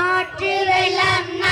ஆற்று வெள்ளம்